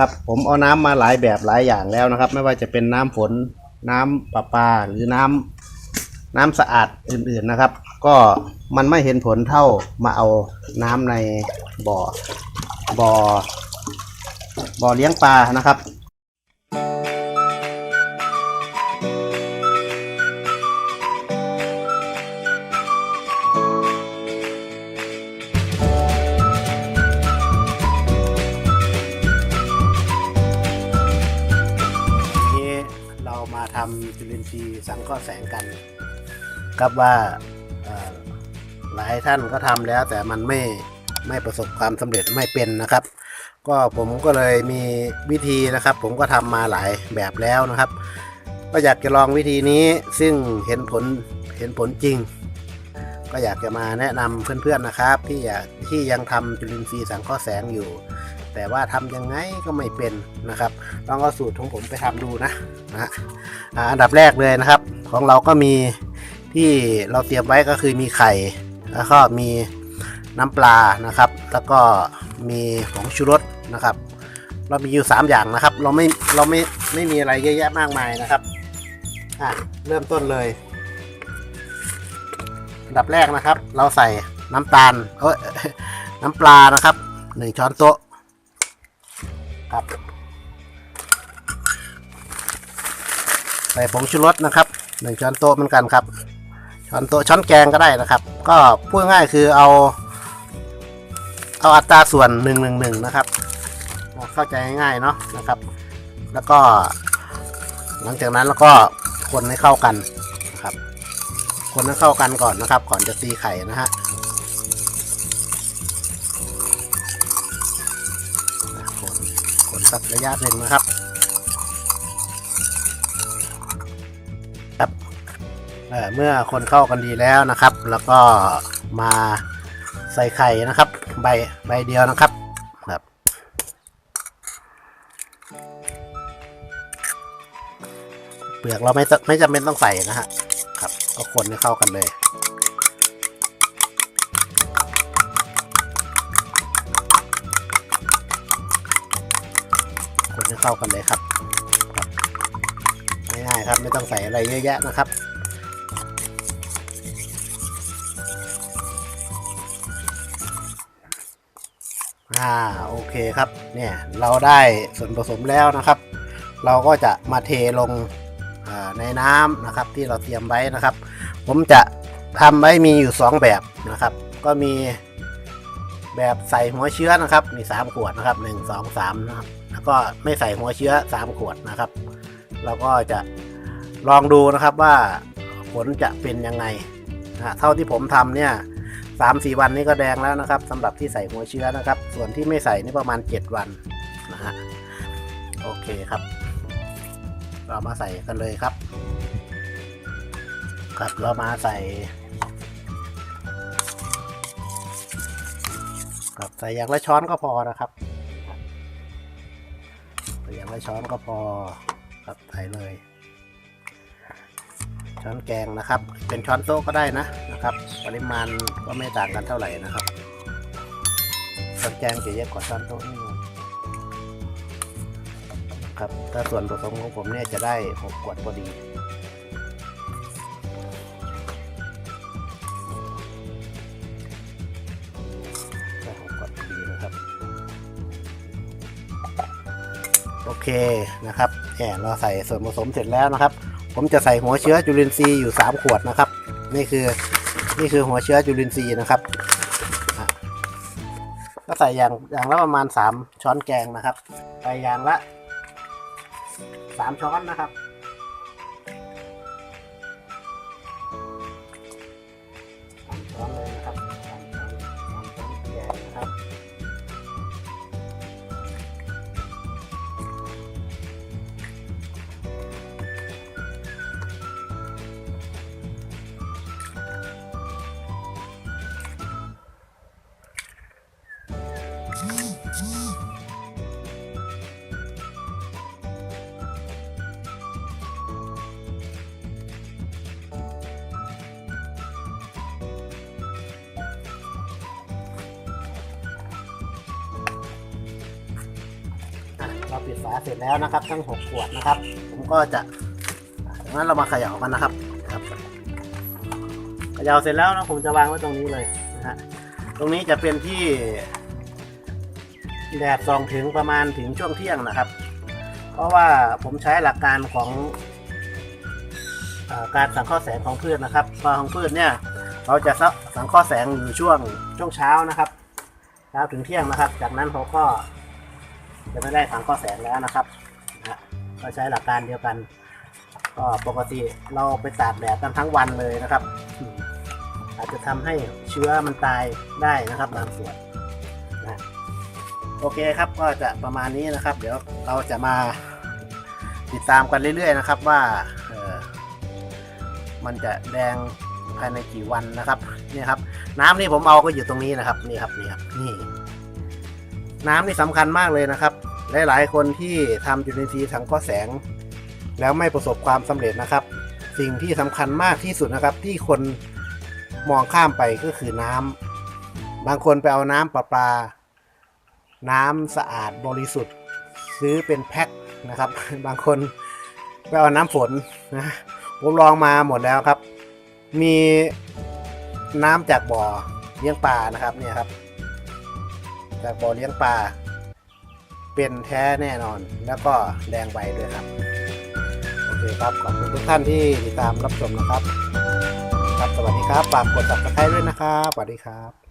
ครับผมเอาน้ำมาหลายแบบหลายอย่างแล้วนะครับ ไม่ว่าจะเป็นน้ำฝนน้ำประปาหรือน้ำน้ำสะอาดอื่นๆนะครับ ก็มันไม่เห็นผลเท่ามาเอาน้ำในบ่อบ่อบ่อเลี้ยงปลานะครับามาทำจุลินทรีย์สังเคราะห์แสงกัน ครับว่าหลายท่านก็ทำแล้ว แต่มันไม่ไม่ประสบความสำเร็จไม่เป็นนะครับ ก็ผมก็เลยมีวิธีนะครับ ผมก็ทำมาหลายแบบแล้วนะครับ ก็อยากจะลองวิธีนี้ซึ่งเห็นผลเห็นผลจริง ก็อยากจะมาแนะนำเพื่อนๆนะครับ ที่อยากที่ยังทำจุลินทรีย์สังเคราะห์แสงอยู่ แต่ว่าทำยังไงก็ไม่เป็นนะครับลองเอาสูตรของผมไปทำดูนะนะอันดับแรกเลยนะครับ ของเราก็มีที่เราเตรียมไว้ก็คือมีไข่ แล้วก็มีน้ำปลานะครับ แล้วก็มีผงชูรสนะครับ เรามีอยู่ 3 อย่างนะครับ เราไม่เราไม่ไม่มีอะไรเยอะแยะมากมายนะครับอะเริ่มต้นเลยอันดับแรกนะครับ เราใส่น้ำตาลเอ้ยน้ำปลานะครับหนึ่งช้อนโต๊ะ ครับใส่ผงชูรสนะครับหนึ่งช้อนโต๊ะเหมือนกันครับ ช้อนโต๊ะช้อนแกงก็ได้นะครับ ก็พูดง่ายคือเอาเอาอัตราส่วนหนึ่งหนึ่งหนึ่งนะครับ เข้าใจง่ายๆเนาะนะครับ แล้วก็ หลังจากนั้นแล้วก็คนให้เข้ากันนะครับ คนให้เข้ากันก่อนนะครับ ก่อนจะตีไข่นะฮะ คนสักระยะหนึ่งนะครับ ครับเอ่อเมื่อคนเข้ากันดีแล้วนะครับ แล้วก็มาใส่ไข่นะครับ ใบใบเดียวนะครับครับ เปลือกเราไม่ต้องไม่จำเป็นต้องใส่นะฮะครับ ก็คนให้เข้ากันเลย คนให้เข้ากันเลยครับง่ายๆครับไม่ต้องใส่อะไรเยอะแยะนะครับอ่าโอเคครับเนี่ยเราได้ส่วนผสมแล้วนะครับ เราก็จะมาเทลงในน้ำนะครับที่เราเตรียมไว้นะครับ ผมจะทำไว้มีอยู่ 2 แบบนะครับ ก็มี แบบใส่หัวเชื้อนะครับ มี 3 ขวดนะครับ 1 2 3นะครับแล้วก็ไม่ใส่หัวเชื้อ 3 ขวดนะครับ เราก็จะลองดูนะครับว่าผลจะเป็นยังไงนะเท่าที่ผมทำเนี่ยสามสี่วันนี้ก็แดงแล้วนะครับสำหรับที่ใส่หัวเชื้อนะครับ ส่วนที่ไม่ใส่นี่ประมาณ 7 วันนะฮะโอเคครับ เรามาใส่กันเลยครับ ครับเรามาใส่ ครับใส่อย่างละช้อนก็พอนะครับใส่อย่างละช้อนก็พอครับใส่เลย ช้อนแกงนะครับ เป็นช้อนโต๊ะก็ได้นะนะครับ ปริมาณก็ไม่ต่างกันเท่าไหร่นะครับช้อนแกงจะเยอะกว่าช้อนโต๊ะนี่ดครับถ้าส่วนผสมของผมเนี่ยจะได้หกขวดพอดี เคนะครับแหมเราใส่ส่วนผสมเสร็จแล้วนะครับ ผมจะใส่หัวเชื้อจุลินทรีย์อยู่ 3 ขวดนะครับ นี่คือนี่คือหัวเชื้อจุลินทรีย์นะครับก็ใส่อย่างอย่างละประมาณ 3 ช้อนแกงนะครับ ใส่อย่างละ 3 ช้อนนะครับ เราปิดฝาเสร็จแล้วนะครับ ทั้งหกขวดนะครับ ผมก็จะงั้นเรามาเขย่ากันนะครับครับเขย่าเสร็จแล้วนะผมจะวางไว้ตรงนี้เลยนะฮะตรงนี้จะเป็นที่แดดส่องถึงประมาณถึงช่วงเที่ยงนะครับ เพราะว่าผมใช้หลักการของอการสังเคราะห์แสงของพืชนะครับพอของพืชเนี่ยเราจะสังเคราะห์แสงอยู่ช่วงช่วงเช้านะครับเช้าถึงเที่ยงนะครับ จากนั้นเขาก็ จะไม่ได้สังเคราะห์แสงแล้วนะครับนะก็ใช้หลักการเดียวกัน ก็ปกติเราไปตากแดดกันทั้งวันเลยนะครับ อาจจะทำให้เชื้อมันตายได้นะครับบางส่วนนะโอเคครับก็จะประมาณนี้นะครับ เดี๋ยวเราจะมาติดตามกันเรื่อย ๆ นะครับว่าเออมันจะแดงภายในกี่วันนะครับนี่ครับ น้ำนี่ผมเอาก็อยู่ตรงนี้นะครับนี่ครับนี่ครับนี่ น้ำนี่สำคัญมากเลยนะครับ หลายๆ คนที่ทำจุลินทรีย์สังเคราะห์แสง แล้วไม่ประสบความสำเร็จนะครับ สิ่งที่สำคัญมากที่สุดนะครับ ที่คนมองข้ามไปก็คือน้ำบางคนไปเอาน้ำประปา น้ำสะอาดบริสุทธิ์ ซื้อเป็นแพ็คนะครับ บางคนไปเอาน้ำฝนนะผมลองมาหมดแล้วครับ มีน้ำจากบ่อเลี้ยงปลานะครับเนี่ยครับ จากบ่อเลี้ยงปลาเป็นแท้แน่นอนแล้วก็แดงใบด้วยครับ โอเคครับ ขอบคุณทุกท่านที่ติดตามรับชมนะครับ ครับ สวัสดีครับฝากกด subscribe ด้วยนะครับ สวัสดีครับ